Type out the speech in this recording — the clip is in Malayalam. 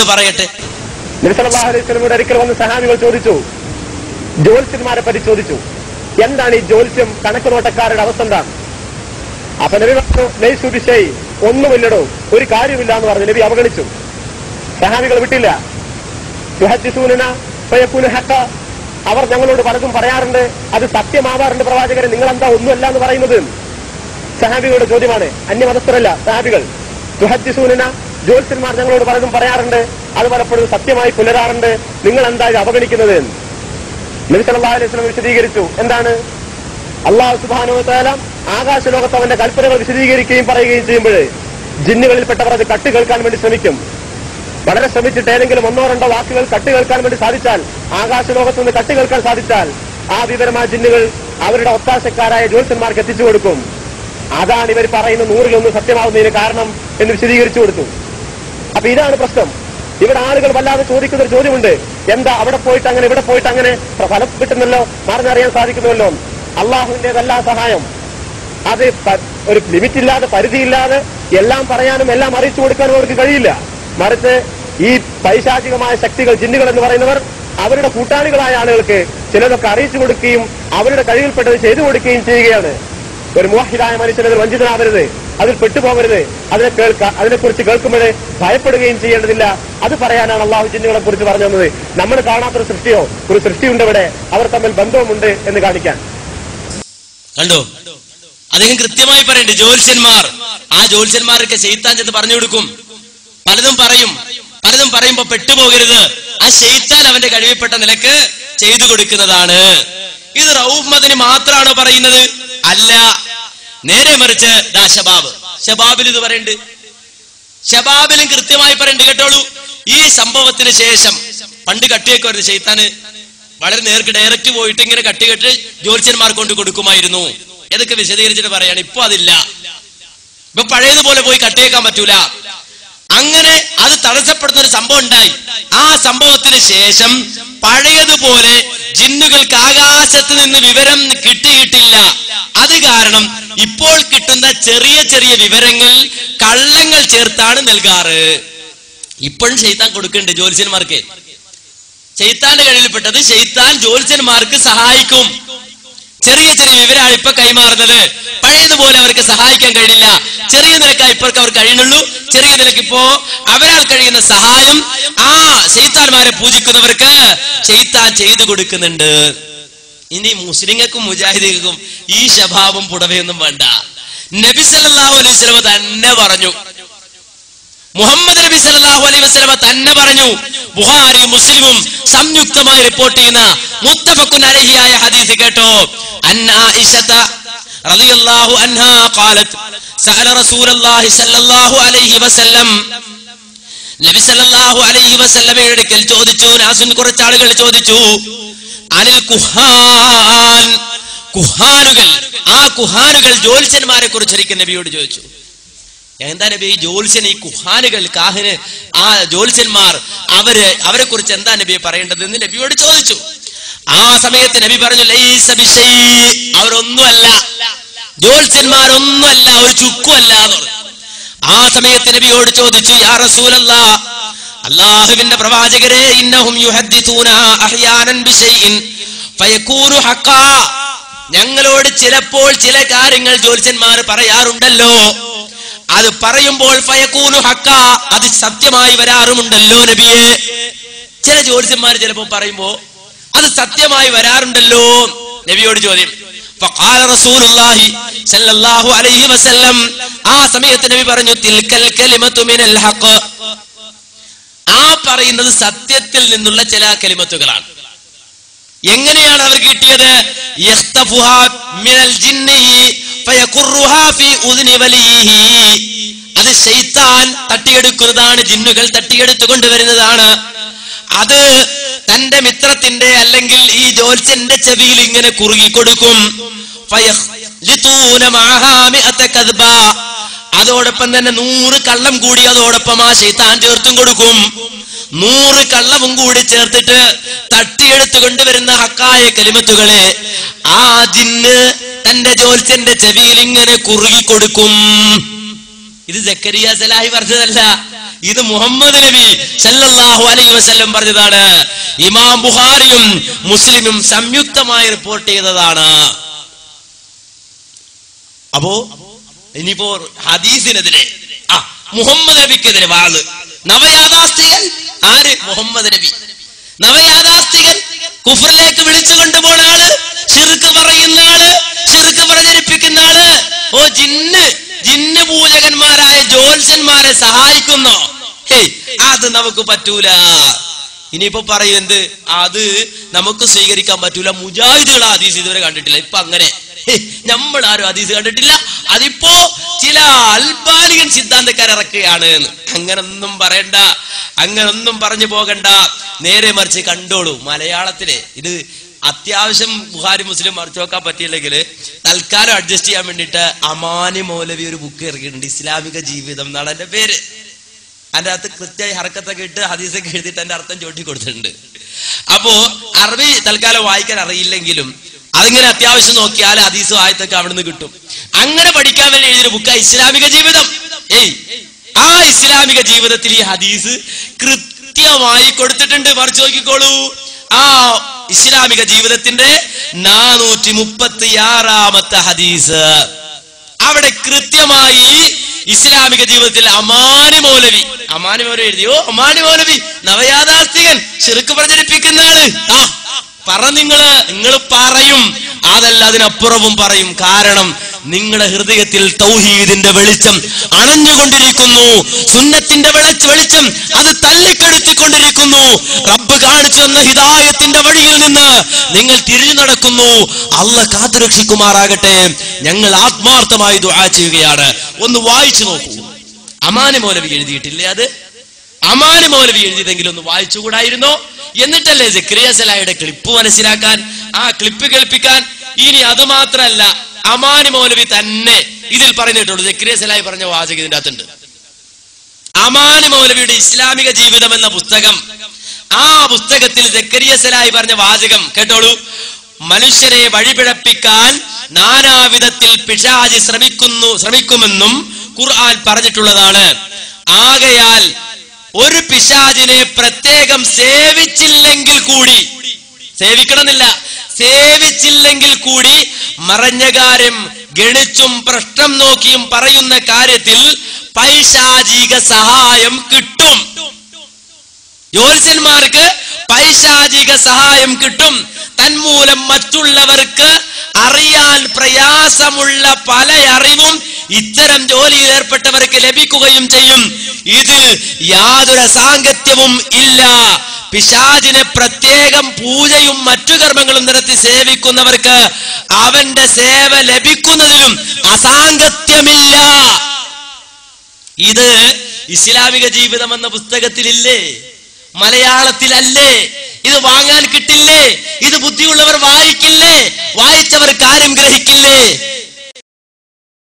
അത് പറയട്ടെ. സ്വലമിയുടെ ഒരിക്കൽ വന്ന് ചോദിച്ചു. ജ്യോത്സ്യന്മാരെ പരിശോധിച്ചു എന്താണ് ഈ ജ്യോത്സ്യം? കണക്ക് നോട്ടക്കാരുടെ അവസ്ഥ എന്താണ്? അപ്പൊ നബി പറഞ്ഞു നെയ് സുബിശൈ ഒന്നുമില്ലടോ ഒരു കാര്യമില്ല എന്ന് പറഞ്ഞു നബി അവഗണിച്ചു. സഹാബികൾ വിട്ടില്ല. അവർ ഞങ്ങളോട് പലതും പറയാറുണ്ട്. അത് സത്യമാവാറുണ്ട് പ്രവാചകരെ. നിങ്ങൾ എന്താ ഒന്നുമല്ല എന്ന് പറയുന്നത്? സഹാബികളുടെ ചോദ്യമാണ്. അന്യമതസ്ഥരല്ല സഹാബികൾ. സുഹദ്ദിസൂനന ജ്യോത്സ്യന്മാർ ഞങ്ങളോട് പലതും പറയാറുണ്ട്. അത് പലപ്പോഴും സത്യമായി പുലരാറുണ്ട്. നിങ്ങൾ എന്താ ഇത് അവഗണിക്കുന്നത് നബി സല്ലല്ലാഹു അലൈഹി വിശദീകരിച്ചു. എന്താണ്? അള്ളാഹു സുബ്ഹാനഹു വതആല ആകാശലോകത്ത് അവന്റെ കൽപ്പനകൾ വിശദീകരിക്കുകയും പറയുകയും ചെയ്യുമ്പോൾ ജിന്നുകളിൽപ്പെട്ടവർ അത് കട്ട് കേൾക്കാൻ വേണ്ടി ശ്രമിക്കും. വളരെ ശ്രമിച്ചിട്ട് ഏതെങ്കിലും ഒന്നോ രണ്ടോ വാക്കുകൾ കട്ട് കേൾക്കാൻ വേണ്ടി സാധിച്ചാൽ ആകാശലോകത്ത് നിന്ന് കട്ട് കേൾക്കാൻ സാധിച്ചാൽ ആ വിവരം ആ ജിന്നുകൾ അവരുടെ ഒത്താശക്കാരായ ജ്യോത്സ്യന്മാർക്ക് എത്തിച്ചു കൊടുക്കും. അതാണ് ഇവർ പറയുന്ന നൂറിലൊന്ന് സത്യമാവുന്നതിന് കാരണം എന്ന് വിശദീകരിച്ചു കൊടുത്തു. അപ്പൊ ഇതാണ് പ്രശ്നം. ഇവിടെ ആളുകൾ വല്ലാതെ ചോദിക്കുന്ന ഒരു ചോദ്യമുണ്ട്. എന്താ അവിടെ പോയിട്ട് അങ്ങനെ ഇവിടെ പോയിട്ട് അങ്ങനെ? ഫലം കിട്ടുന്നല്ലോ? മറിഞ്ഞറിയാൻ സാധിക്കുന്നുവല്ലോ? അള്ളാഹുവിന്റേതല്ല സഹായം. അത് ഒരു ലിമിറ്റ് ഇല്ലാതെ പരിധിയില്ലാതെ എല്ലാം പറയാനും എല്ലാം അറിയിച്ചു കൊടുക്കാനും അവർക്ക് കഴിയില്ല. മറിച്ച് ഈ പൈശാചികമായ ശക്തികൾ ജിന്നുകൾ എന്ന് പറയുന്നവർ അവരുടെ കൂട്ടാളികളായ ആളുകൾക്ക് ചിലതൊക്കെ അറിയിച്ചു കൊടുക്കുകയും അവരുടെ കഴിവിൽപ്പെട്ടത് ചെയ്തു കൊടുക്കുകയും ചെയ്യുകയാണ്. ഒരു മോഹിതായ മനുഷ്യനതിൽ വഞ്ചിതനാവരുത്. അതിൽ പെട്ടുപോകരുത്. അതിനെ കേൾക്ക അതിനെക്കുറിച്ച് കേൾക്കുമ്പോൾ ഭയപ്പെടുകയും ചെയ്യേണ്ടതില്ല. അത് പറയാനാണ് അള്ളാഹു ജിന്നുകളെ കുറിച്ച് പറഞ്ഞു തന്നത്. നമ്മൾ കാണാത്തൊരു സൃഷ്ടിയോ ഒരു സൃഷ്ടിയുണ്ട് ഇവിടെ. അവർ തമ്മിൽ ബന്ധവുമുണ്ട് എന്ന് കാണിക്കാൻ. കണ്ടോ? അദ്ദേഹം കൃത്യമായി പറയുന്നുണ്ട് ജ്യോത്സ്യന്മാർ. ആ ജ്യോത്സ്യന്മാരൊക്കെ ചെയ്ത്താൻ ചെന്ന് പറഞ്ഞു കൊടുക്കും. പലതും പറയും. പലതും പറയുമ്പോ പെട്ടുപോകരുത്. ആ ചെയ്ത്താൻ അവന്റെ കഴിവിൽപ്പെട്ട നിലയ്ക്ക് ചെയ്തു കൊടുക്കുന്നതാണ്. ഇത് റൌഫ് മദിന് മാത്രമാണോ പറയുന്നത്? അല്ല. നേരെ മറിച്ച് ദാ ഷബാബ് ഷബാബിൽ ഇത് പറയുന്നുണ്ട് ഷബാബിലും കൃത്യമായി പറയുന്നുണ്ട് കേട്ടോളൂ. ഈ സംഭവത്തിന് ശേഷം പണ്ട് കട്ടിയേക്കുമായിരുന്നു ചെയ്താന് വളരെ നേർക്ക് ഡയറക്റ്റ് പോയിട്ട് ഇങ്ങനെ കട്ടികെട്ട് ജ്യോത്സ്യന്മാർ കൊണ്ട് കൊടുക്കുമായിരുന്നു. ഏതൊക്കെ വിശദീകരിച്ചിട്ട് പറയാണ്. ഇപ്പൊ അതില്ല. ഇപ്പൊ പഴയതുപോലെ പോയി കട്ടിയേക്കാൻ പറ്റൂല. അങ്ങനെ അത് തടസ്സപ്പെടുന്ന ഒരു സംഭവം ഉണ്ടായി. ആ സംഭവത്തിന് ശേഷം പഴയതുപോലെ ജിന്നുകൾക്ക് ആകാശത്ത് നിന്ന് വിവരം കിട്ടിയിട്ട് കാരണം ഇപ്പോൾ കിട്ടുന്ന ചെറിയ ചെറിയ വിവരങ്ങൾ കള്ളങ്ങൾ ചേർത്താണ് നൽകാറ്. ഇപ്പോഴും ചെയ്ത്താൻ കൊടുക്കുന്നുണ്ട് ജ്യോത്സ്യന്മാർക്ക്. ചെയ്ത്താന്റെ കഴിയിൽപ്പെട്ടത് ചെയ്ത്താൻ ജ്യോത്സ്യന്മാർക്ക് സഹായിക്കും. ചെറിയ ചെറിയ വിവരമാണ് ഇപ്പൊ കൈമാറുന്നത്. പഴയതുപോലെ അവർക്ക് സഹായിക്കാൻ കഴിയില്ല. ചെറിയ നിലയ്ക്ക് ഇപ്പോഴൊക്കെ അവർ കഴിയുന്നുള്ളൂ. ചെറിയ നിലയ്ക്ക് ഇപ്പോ അവരാൽ കഴിയുന്ന സഹായം ആ ചെയ്ത്താന്മാരെ പൂജിക്കുന്നവർക്ക് ചെയ്ത്താൻ ചെയ്തു കൊടുക്കുന്നുണ്ട്. ഇനി മുസ്ലിങ്ങൾക്കും മുജാഹിദീകൾക്കും ഈ ശഭാവം പുടവയൊന്നും വേണ്ട. നബി സല്ലാഹു അലൈഹി വസല്ലമ തന്നെ പറഞ്ഞു. മുഹമ്മദ് നബി സല്ലാഹു അലൈഹി വസ്ലമ തന്നെ പറഞ്ഞു. ബുഹാരി മുസ്ലിമും സംയുക്തമായി റിപ്പോർട്ട് ചെയ്യുന്ന മുത്തഫഖുൻ അലൈഹിയായ ഹദീസ് കേട്ടോ. അൻ ആയിഷത റളിയല്ലാഹു അൻഹാ ഖാലത് സഅല റസൂലുള്ളാഹി സല്ലല്ലാഹു അലൈഹി വസല്ലം. നബി സല്ലല്ലാഹു അലൈഹി വസല്ലമയുടെ അടുക്കൽ ചോദിച്ചു നാസുൻ കുറച്ച് ആളുകൾ ചോദിച്ചു. അനിൽ കുഹാൻ. കുഹാനുകൾ. ആ കുഹാനുകൾ ജ്യോത്സ്യന്മാരെ കുറിച്ച് ഒരിക്കൽ നബിയോട് ചോദിച്ചു. എന്താ നബി ഈ ജ്യോത്സ്യൻ ഈ കുഹാനുകൾ കാഹിന്? ആ ജ്യോത്സ്യന്മാർ അവർ അവരെ കുറിച്ച് എന്താ നബി പറയേണ്ടത് എന്ന് നബിയോട് ചോദിച്ചു. ആ സമയത്ത് നബി പറഞ്ഞു. അവരൊന്നുമല്ല. ജ്യോത്സ്യന്മാരൊന്നുമല്ല. ഒരു ചുക്കുമല്ല എന്ന് ആ സമയത്ത് നബിയോട് ചോദിച്ചു യാ റസൂലല്ലാ അള്ളാഹുവിന്റെ പ്രവാചകരെ ഇന്നഹും ഞങ്ങളോട് ചിലപ്പോൾ ചില കാര്യങ്ങൾ ജ്യോത്സ്യന്മാർ പറയാറുണ്ടല്ലോ. അത് പറയുമ്പോൾ ഫയക്കൂനു ഹക്ക അത് സത്യമായി വരാറുമുണ്ടല്ലോ നബിയെ. ചില ജ്യോത്സ്യന്മാർ ചിലപ്പോൾ പറയുമ്പോ അത് സത്യമായി വരാറുണ്ടല്ലോ നബിയോട് ചോദ്യം. ആ സമയത്ത് നബി പറഞ്ഞു തിൽക്കൽ ആ പറയുന്നത് സത്യത്തിൽ നിന്നുള്ള ചില കലിമത്തുകളാണ്. എങ്ങനെയാണ് അവർ കിട്ടിയത്? അത് ശൈത്താൻ തട്ടിയെടുക്കുന്നതാണ് ജിന്നുകൾ തട്ടിയെടുത്തു കൊണ്ടുവരുന്നതാണ്. അത് തന്റെ മിത്രത്തിന്റെ അല്ലെങ്കിൽ ഈ ജോത്സ്യന്റെ ചെവിയിൽ ഇങ്ങനെ കുറുകി അതോടൊപ്പം തന്നെ നൂറ് കള്ളം കൂടി അതോടൊപ്പം ആ ശൈത്താൻ ചേർത്തും കൊടുക്കും. നൂറ് കള്ളവും കൂടി ചേർത്തിട്ട് തട്ടിയെടുത്തു കൊണ്ടുവരുന്ന ഹക്കായ കലിമത്തുകളെ ആ ജിന്ന് തന്റെ ജോത്സ്യന്റെ ചെവിയിൽ ഇങ്ങനെ കുറുകി കൊടുക്കും. ഇത് ജക്കരിയ സലാഹി പറഞ്ഞതല്ല. ഇത് മുഹമ്മദ് നബി സല്ലല്ലാഹു അലൈഹി വസല്ലം പറഞ്ഞതാണ്. ഇമാം ബുഹാരിയും മുസ്ലിമും സംയുക്തമായി റിപ്പോർട്ട് ചെയ്തതാണ്. അപ്പോ ഇനിയിപ്പോ ഹദീസിനെതിരെ ആ മുഹമ്മദ് നബിക്കെതിരെ വാൾ. നവയാഥാസ്ഥികൻ? ആര്? മുഹമ്മദ് നബി. നവയാഥാസ്ഥികൻ കുഫറിലേക്ക് വിളിച്ചു കൊണ്ടുപോണ ആൾ ചെറുക്ക് പറയുന്ന ആൾ ചെറുക്ക് പ്രചരിപ്പിക്കുന്ന ആൾ. ഓ ജിന്ന് ജിന്ന് പൂജകന്മാരായ ജ്യോത്സ്യന്മാരെ സഹായിക്കുന്നോ? ഹേയ് അത് നമുക്ക് പറ്റൂല. ഇനിയിപ്പോ പറയുന്നത് അത് നമുക്ക് സ്വീകരിക്കാൻ പറ്റൂല. മുജാഹിദുകൾ ഹദീസ് ഇതുവരെ കണ്ടിട്ടില്ല. ഇപ്പൊ അങ്ങനെ. നമ്മൾ ആരും ഹദീസ് കണ്ടിട്ടില്ല. അതിപ്പോ ചില അൽബാലികൻ സിദ്ധാന്തക്കാർ ഇറക്കുകയാണ് എന്ന്. അങ്ങനൊന്നും പറയണ്ട. അങ്ങനൊന്നും പറഞ്ഞു പോകണ്ട. നേരെ മറിച്ച് കണ്ടോളൂ. മലയാളത്തിലെ ഇത് അത്യാവശ്യം ബുഹാരി മുസ്ലിം മറിച്ച് നോക്കാൻ പറ്റിയില്ലെങ്കിൽ തൽക്കാലം അഡ്ജസ്റ്റ് ചെയ്യാൻ വേണ്ടിയിട്ട് അമാനി മൗലവി ഒരു ബുക്ക് ഇറക്കിയിട്ടുണ്ട്. ഇസ്ലാമിക ജീവിതം എന്നാണ് എന്റെ പേര്. അതിന്റെ അകത്ത് കൃത്യമായി ഹർക്കത്തൊക്കെ ഇട്ട് ഹദീസൊക്കെ എഴുതിയിട്ട് അതിന്റെ അർത്ഥം ചോട്ടി കൊടുത്തിട്ടുണ്ട് അപ്പോ അറബി തൽക്കാലം വായിക്കാൻ അറിയില്ലെങ്കിലും അതിങ്ങനെ അത്യാവശ്യം നോക്കിയാൽ അതീസ് ആയത്തൊക്കെ അവിടെ നിന്ന് കിട്ടും. അങ്ങനെ പഠിക്കാൻ വേണ്ടി എഴുതിയൊരു ബുക്ക ഇസ്ലാമിക ജീവിതം. ഏയ് ആ ഇസ്ലാമിക ജീവിതത്തിൽ ഈ ഹദീസ് കൃത്യമായി കൊടുത്തിട്ടുണ്ട്. മറിച്ച് നോക്കിക്കോളൂ. ആ ഇസ്ലാമിക ജീവിതത്തിന്റെ നാനൂറ്റി മുപ്പത്തി ആറാമത്തെ ഹദീസ്. അവിടെ കൃത്യമായി ഇസ്ലാമിക ജീവിതത്തിൽ അമാനി മൗലവി. അമാനി മൗലവി എഴുതിയോ? അമാനി മൗലവി. നവയാഥാർത്ഥികൻ. ചെറുക്ക് പ്രചരിപ്പിക്കുന്ന ആൾ. ആ പറ നിങ്ങൾ നിങ്ങൾ പറയും. അതല്ല അതിനപ്പുറവും പറയും. കാരണം നിങ്ങളുടെ ഹൃദയത്തിൽ തൗഹീദിന്റെ വെളിച്ചം അണഞ്ഞുകൊണ്ടിരിക്കുന്നു. സുന്നത്തിന്റെ വെളിച്ച വെളിച്ചം അത് തള്ളിക്കെടുത്തിക്കൊണ്ടിരിക്കുന്നു റബ്ബ് കാണിച്ചു തന്ന ഹിദായത്തിന്റെ വഴിയിൽ നിന്ന് നിങ്ങൾ തിരിഞ്ഞു നടക്കുന്നു. അല്ല കാത്തുരക്ഷിക്കുമാറാകട്ടെ. ഞങ്ങൾ ആത്മാർത്ഥമായി ദുആ ചെയ്യുകയാണ്. ഒന്ന് വായിച്ചു നോക്കൂ. അമാന മൗലവി എഴുതിയിട്ടില്ലേ അത്? അമാന മൗലവി എഴുതിയതെങ്കിലും ഒന്ന് വായിച്ചുകൂടായിരുന്നോ? എന്നിട്ടല്ലേ ജക്രിയ സലായുടെ ക്ലിപ്പ് മനസ്സിലാക്കാൻ ആ ക്ലിപ്പ് കേൾപ്പിക്കാൻ? ഇനി അത് മാത്രല്ല അമാനി മൗലവി തന്നെ ഇതിൽ പറഞ്ഞിട്ടുള്ളൂ ജക്രിയ സലായി പറഞ്ഞ വാചകം ഇതിന്റെ അകത്തുണ്ട്. അമാനി മൗലവിയുടെ ഇസ്ലാമിക ജീവിതം എന്ന പുസ്തകം ആ പുസ്തകത്തിൽ ജക്കരിയ സലായി പറഞ്ഞ വാചകം കേട്ടോളൂ. മനുഷ്യരെ വഴിപിഴപ്പിക്കാൻ നാനാവിധത്തിൽ പിഷാജി ശ്രമിക്കുന്നു ശ്രമിക്കുമെന്നും ഖുർആൻ പറഞ്ഞിട്ടുള്ളതാണ്. ആകയാൽ ഒരു പിശാചിനെ പ്രത്യേകം സേവിച്ചില്ലെങ്കിൽ കൂടി സേവിക്കണമെന്നില്ല സേവിച്ചില്ലെങ്കിൽ കൂടി മറഞ്ഞ കാര്യം ഗണിച്ചും പ്രശ്നം നോക്കിയും പറയുന്ന കാര്യത്തിൽ പൈശാചിക സഹായം കിട്ടും. ജ്യോത്സ്യന്മാർക്ക് പൈശാചിക സഹായം കിട്ടും. തന്മൂലം മറ്റുള്ളവർക്ക് അറിയാൻ പ്രയാസമുള്ള പല അറിവും ഇത്തരം ജോലിയിൽ ഏർപ്പെട്ടവർക്ക് ലഭിക്കുകയും ചെയ്യും. ഇതിൽ യാതൊരു സാങ്കത്യവും ഇല്ല. പിശാചിനെ പ്രത്യേകം പൂജയും മറ്റു കർമ്മങ്ങളും നടത്തി സേവിക്കുന്നവർക്ക് അവന്റെ സേവ ലഭിക്കുന്നതിലും അസാങ്കത്യമില്ല. ഇത് ഇസ്ലാമിക ജീവിതം എന്ന പുസ്തകത്തിലില്ലേ? മലയാളത്തിലല്ലേ? ഇത് വാങ്ങാൻ കിട്ടില്ലേ? ഇത് ബുദ്ധിയുള്ളവർ വായിക്കില്ലേ? വായിച്ചവർ കാര്യം ഗ്രഹിക്കില്ലേ?